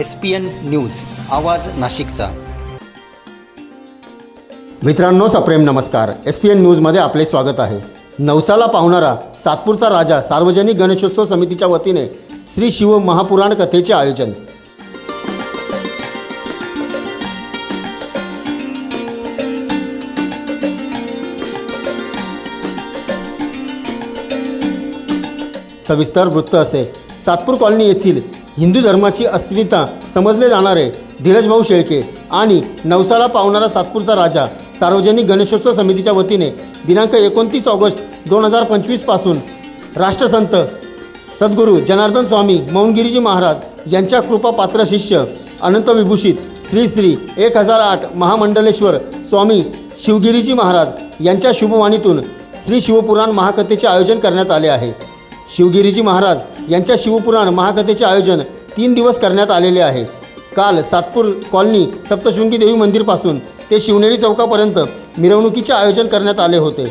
S P N news आवाज नाशिकचा. मित्रांनो सप्रेम नमस्कार. एस पी एन न्यूजमध्ये आपले स्वागत आहे. नवसाला पावणारा सातपूरचा राजा सार्वजनिक गणेशोत्सव समितीच्या वतीने श्री शिव महापुराण कथेचे आयोजन. सविस्तर वृत्त असे. सातपूर कॉलनी येथील हिंदू धर्माची अस्मिता समजले जाणारे धीरजभाऊ शेळके आणि नवसाला पावणारा सातपूरचा राजा सार्वजनिक गणेशोत्सव समितीच्या वतीने दिनांक एकोणतीस ऑगस्ट दोन हजार पंचवीसपासून राष्ट्रसंत सद्गुरू जनार्दन स्वामी मौनगिरीजी महाराज यांच्या कृपापात्र शिष्य अनंत विभूषित श्री श्री एक हजार आठ महामंडलेश्वर स्वामी शिवगिरीजी महाराज यांच्या शुभवाणीतून श्री शिवपुराण महाकथेचे आयोजन करण्यात आले आहे. शिवगिरीजी महाराज यांच्या शिवपुराण महाकथेचे आयोजन तीन दिवस करण्यात आलेले आहे. काल सातपूर कॉलनी सप्तशृंगी देवी मंदिरपासून ते शिवनेरी चौकापर्यंत मिरवणुकीचे आयोजन करण्यात आले होते.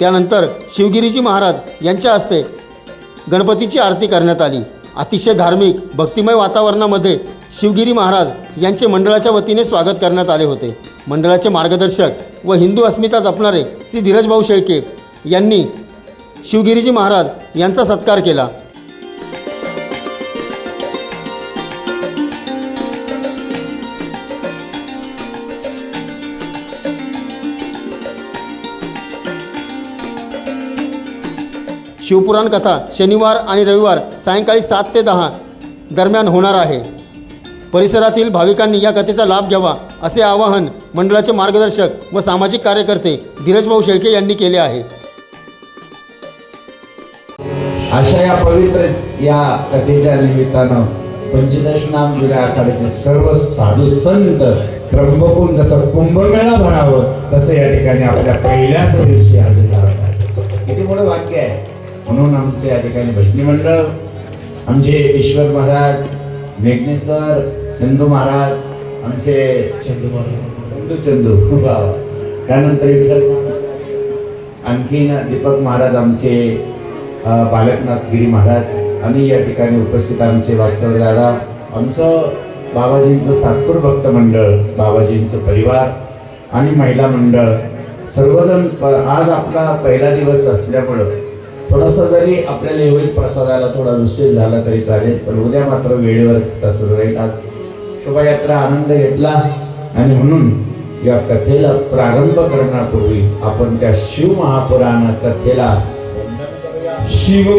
त्यानंतर शिवगिरीजी महाराज यांच्या हस्ते गणपतीची आरती करण्यात आली. अतिशय धार्मिक भक्तिमय वातावरणामध्ये शिवगिरी महाराज यांचे मंडळाच्या वतीने स्वागत करण्यात आले होते. मंडळाचे मार्गदर्शक व हिंदू अस्मिता जपणारे श्री धीरजभाऊ शेळके यांनी शिवगिरीजी महाराज यांचा सत्कार केला. शिवपुराण कथा शनिवार आणि रविवार सायंकाळी सात ते दहा दरम्यान होणार आहे. परिसरातील भाविकांनी या कथेचा लाभ घ्यावा असे आवाहन मंडळाचे मार्गदर्शक व सामाजिक कार्यकर्ते धीरजभाऊ शेळके यांनी केले आहे. अशा या पवित्र या कथेच्या निमित्तानं पंचदश नाम जुऱ्या आखाड्याचे सर्व साधू संत त्र्यंबकून जसं कुंभमेळा भरावं तसं या ठिकाणी आपल्या पहिल्याच दिवशी आलेला किती मोठं वाक्य आहे? म्हणून आमचे या ठिकाणी भजनी मंडळ आमचे ईश्वर महाराज मेघने सर चंदू महाराज आमचे चंदू महाराज. चंदू खूप त्यानंतर विठ्ठल आणखीन दीपक महाराज आमचे बालकनाथ गिरी महाराज आणि या ठिकाणी उपस्थित आमचे वाचव दादा आमचं बाबाजींचं सातपूर भक्त मंडळ बाबाजींचं परिवार आणि महिला मंडळ. सर्वजण आज आपला पहिला दिवस असल्यामुळं थोडंसं जरी आपल्याला होईल प्रसादाला थोडा विशेष झाला तरी चालेल पण उद्या मात्र वेळेवर तसं राहील आज शोभायात्रा आनंद घेतला आणि म्हणून या कथेला प्रारंभ करण्यापूर्वी आपण त्या शिव महापुराण कथेला शिव